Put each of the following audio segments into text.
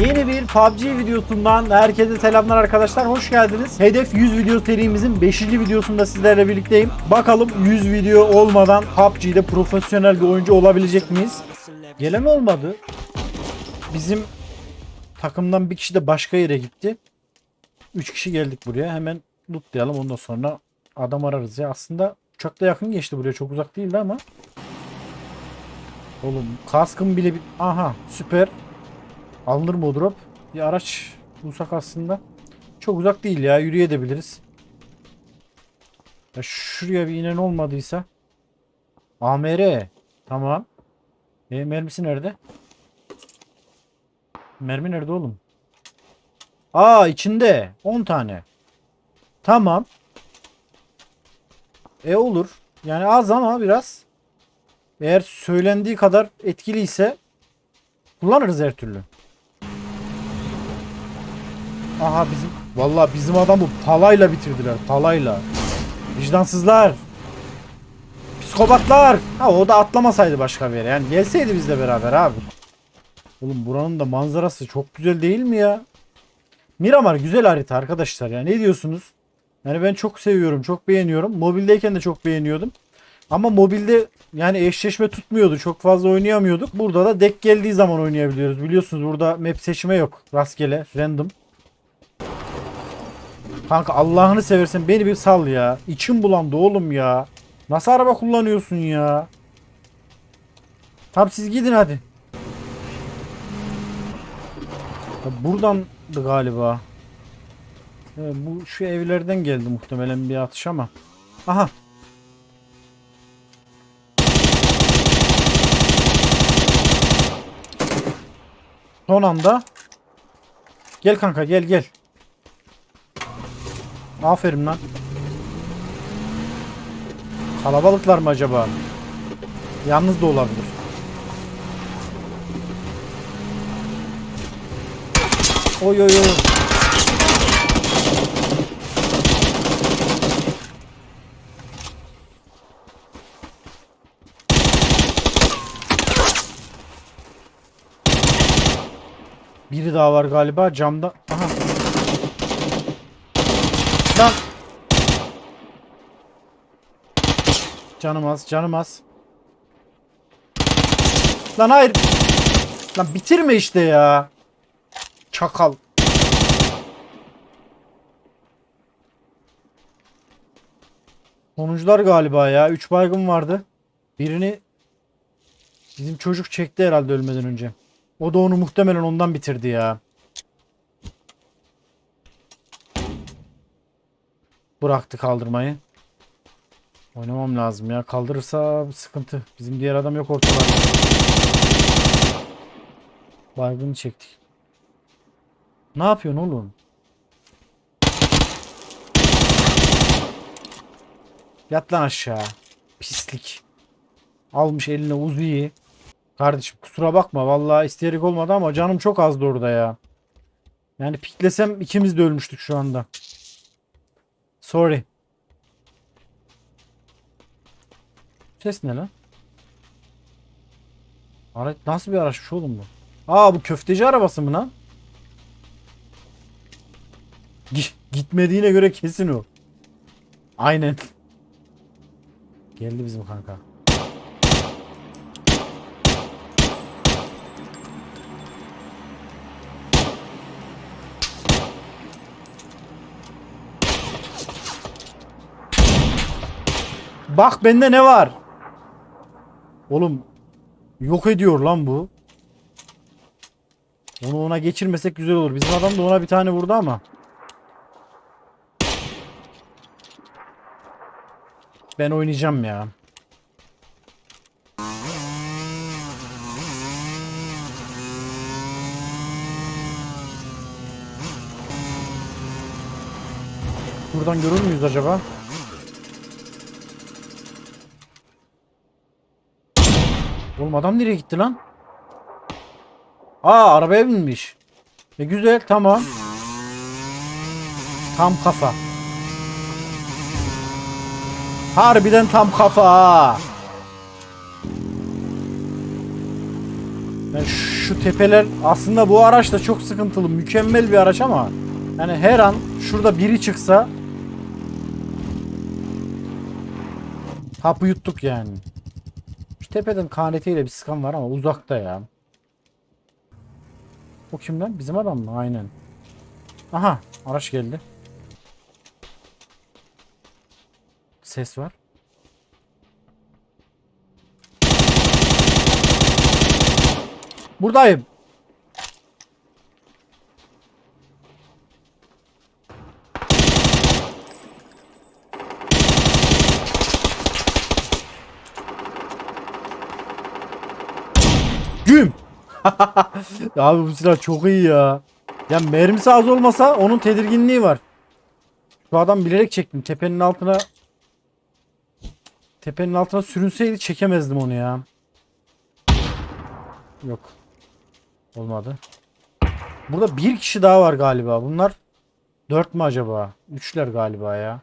Yeni bir PUBG videosundan herkese selamlar arkadaşlar. Hoş geldiniz. Hedef 100 video serimizin 5. videosunda sizlerle birlikteyim. Bakalım 100 video olmadan PUBG'de profesyonel bir oyuncu olabilecek miyiz? Gelen olmadı. Bizim takımdan bir kişi de başka yere gitti. 3 kişi geldik buraya. Hemen lootlayalım ondan sonra adam ararız ya. Aslında uçakta yakın geçti buraya. Çok uzak değildi ama. Oğlum kaskım bile bir... Aha süper. Alınır mı o drop? Bir araç bulsak aslında. Çok uzak değil ya. Yürüyebiliriz. Ya şuraya bir inen olmadıysa. AMR. Tamam. E, mermisi nerede? Mermi nerede oğlum? Aa içinde. 10 tane. Tamam. E olur. Yani az ama biraz. Eğer söylendiği kadar etkiliyse kullanırız her türlü. Aha bizim vallahi bizim adam bu palayla bitirdiler. Palayla. Vicdansızlar. Psikopatlar. Ha o da atlamasaydı başka bir yere. Yani gelseydi bizle beraber abi. Oğlum buranın da manzarası çok güzel değil mi ya? Miramar güzel harita arkadaşlar ya. Ne diyorsunuz? Yani ben çok seviyorum, çok beğeniyorum. Mobildeyken de çok beğeniyordum. Ama mobilde yani eşleşme tutmuyordu. Çok fazla oynayamıyorduk. Burada da dek geldiği zaman oynayabiliyoruz. Biliyorsunuz burada map seçme yok. Rastgele, random. Kanka Allah'ını seversen beni bir sal ya. İçim bulandı oğlum ya. Nasıl araba kullanıyorsun ya? Tamam siz gidin hadi. Ya Buradandı galiba. Evet, bu şu evlerden geldi muhtemelen bir atış ama. Aha. Son anda. Gel kanka gel gel. Aferin lan. Kalabalıklar mı acaba? Yalnız da olabilir. Oy oy oy. Biri daha var galiba camda. Aha. Lan. Canım az, canım az. Lan hayır. Lan bitirme işte ya. Çakal. Sonuncular galiba ya. 3 baygın vardı. Birini bizim çocuk çekti herhalde ölmeden önce. O da onu muhtemelen ondan bitirdi ya. Bıraktı kaldırmayı. Oynamam lazım ya. Kaldırırsa sıkıntı. Bizim diğer adam yok ortalarda. Baygını çektik. Ne yapıyorsun oğlum? Yat lan aşağı. Pislik. Almış eline uzuyu. Kardeşim kusura bakma. Vallahi isteyerek olmadı ama canım çok azdı orada ya. Yani piklesem ikimiz de ölmüştük şu anda. Sorry. Ses ne lan? Araç nasıl bir araçmış oğlum bu? Aa bu köfteci arabası mı lan? Gi- Gitmediğine göre kesin o. Aynen. Geldi bizim kanka. Bak bende ne var? Oğlum yok ediyor lan bu. Onu ona geçirmesek güzel olur. Bizim adam da ona bir tane vurdu ama. Ben oynayacağım ya. Buradan görür müyüz acaba? Oğlum adam nereye gitti lan? Aa arabaya binmiş. E güzel tamam. Tam kafa. Harbiden tam kafa. Yani şu tepeler aslında bu araç da çok sıkıntılı. Mükemmel bir araç ama yani her an şurada biri çıksa hapı yuttuk yani. Tepeden KNT ile bir sıkan var ama uzakta ya. O kim lan? Bizim adam mı? Aynen. Aha araç geldi. Ses var. Buradayım. Abi bu silah çok iyi ya. Ya mermisi az olmasa onun tedirginliği var. Şu adam bilerek çektim. Tepenin altına Tepenin altına sürünseydi çekemezdim onu ya. Yok. Olmadı. Burada bir kişi daha var galiba. Bunlar dört mü acaba? Üçler galiba ya.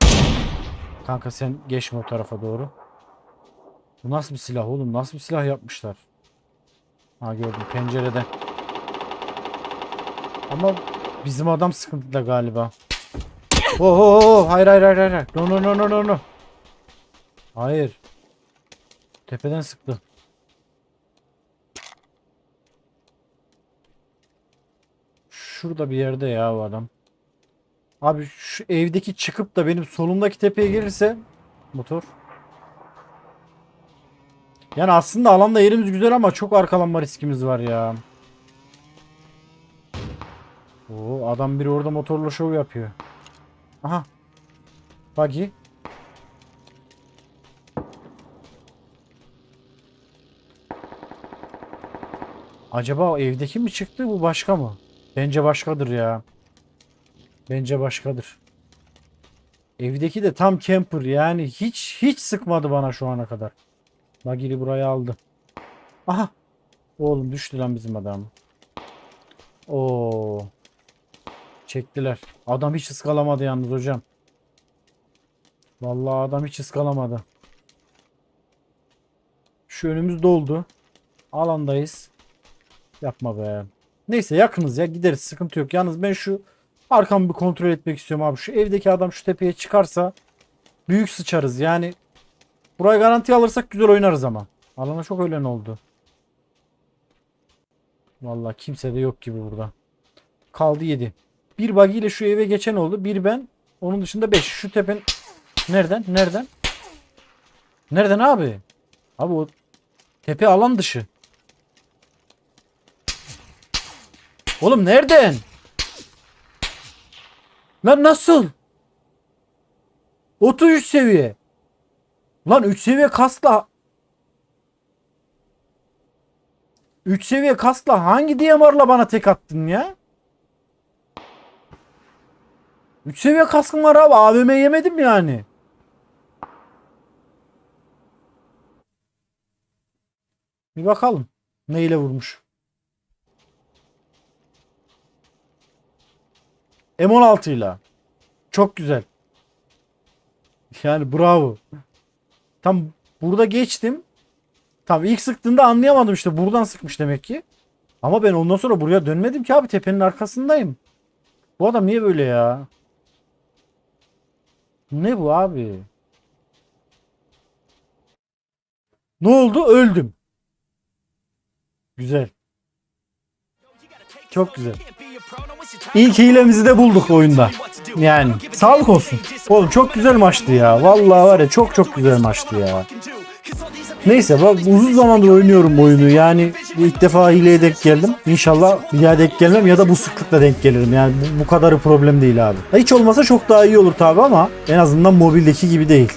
Kanka sen geçme o tarafa doğru. Bu nasıl bir silah oğlum? Nasıl bir silah yapmışlar? Ha gördüm pencerede. Ama bizim adam sıkıntıda galiba. Oh, oh, oh. Hayır hayır hayır hayır. No no no no no no. Hayır. Tepeden sıktı. Şurada bir yerde ya o adam. Abi şu evdeki çıkıp da benim solumdaki tepeye gelirse motor. Yani aslında alanda yerimiz güzel ama çok arkalanma riskimiz var ya. Oo, adam biri orada motorla şov yapıyor. Aha. Buggy. Acaba o evdeki mi çıktı bu başka mı? Bence başkadır ya. Bence başkadır. Evdeki de tam camper yani hiç hiç sıkmadı bana şu ana kadar. Bagili buraya aldı. Aha. Oğlum düştü lan bizim adam. Oo. Çektiler. Adam hiç ıskalamadı yalnız hocam. Vallahi adam hiç ıskalamadı. Şu önümüz doldu. Alandayız. Yapma be. Neyse yakınız ya gideriz sıkıntı yok. Yalnız ben şu arkamı bir kontrol etmek istiyorum abi. Şu evdeki adam şu tepeye çıkarsa büyük sıçarız. Yani burayı garanti alırsak güzel oynarız ama. Alana çok ölen oldu. Vallahi kimse de yok gibi burada. Kaldı 7. Bir buggy ile şu eve geçen oldu. Bir ben. Onun dışında 5. Şu tepen nereden? Nereden? Nereden abi? Abi o tepe alan dışı. Oğlum nereden? Lan nasıl? 33 seviye. Lan 3 seviye kaskla 3 seviye kaskla hangi DMR'la bana tek attın ya? 3 seviye kaskım var abi. AVM yemedim yani. Bir bakalım. Neyle vurmuş. M16 ile. Çok güzel. Yani bravo. Tam burada geçtim. Tam ilk sıktığında anlayamadım işte. Buradan sıkmış demek ki. Ama ben ondan sonra buraya dönmedim ki abi. Tepenin arkasındayım. Bu adam niye böyle ya? Ne bu abi? Ne oldu? Öldüm. Güzel. Çok güzel. İlk hilemizi de bulduk oyunda. Yani sağlık olsun. Oğlum çok güzel maçtı ya. Vallahi var ya çok çok güzel maçtı ya. Neyse bak uzun zamandır oynuyorum bu oyunu. Yani ilk defa hileye denk geldim. İnşallah bir daha denk gelmem ya da bu sıklıkla denk gelirim. Yani bu, bu kadarı problem değil abi. Hiç olmasa çok daha iyi olur tabi ama en azından mobildeki gibi değil.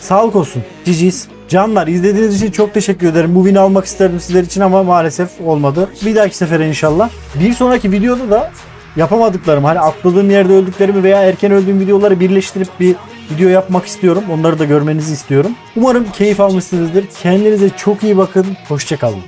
Sağlık olsun. Ciciz. Canlar izlediğiniz için çok teşekkür ederim. Bu win'i almak isterdim sizler için ama maalesef olmadı. Bir dahaki sefere inşallah. Bir sonraki videoda da yapamadıklarım hani atladığım yerde öldüklerimi veya erken öldüğüm videoları birleştirip bir video yapmak istiyorum. Onları da görmenizi istiyorum. Umarım keyif almışsınızdır. Kendinize çok iyi bakın. Hoşçakalın.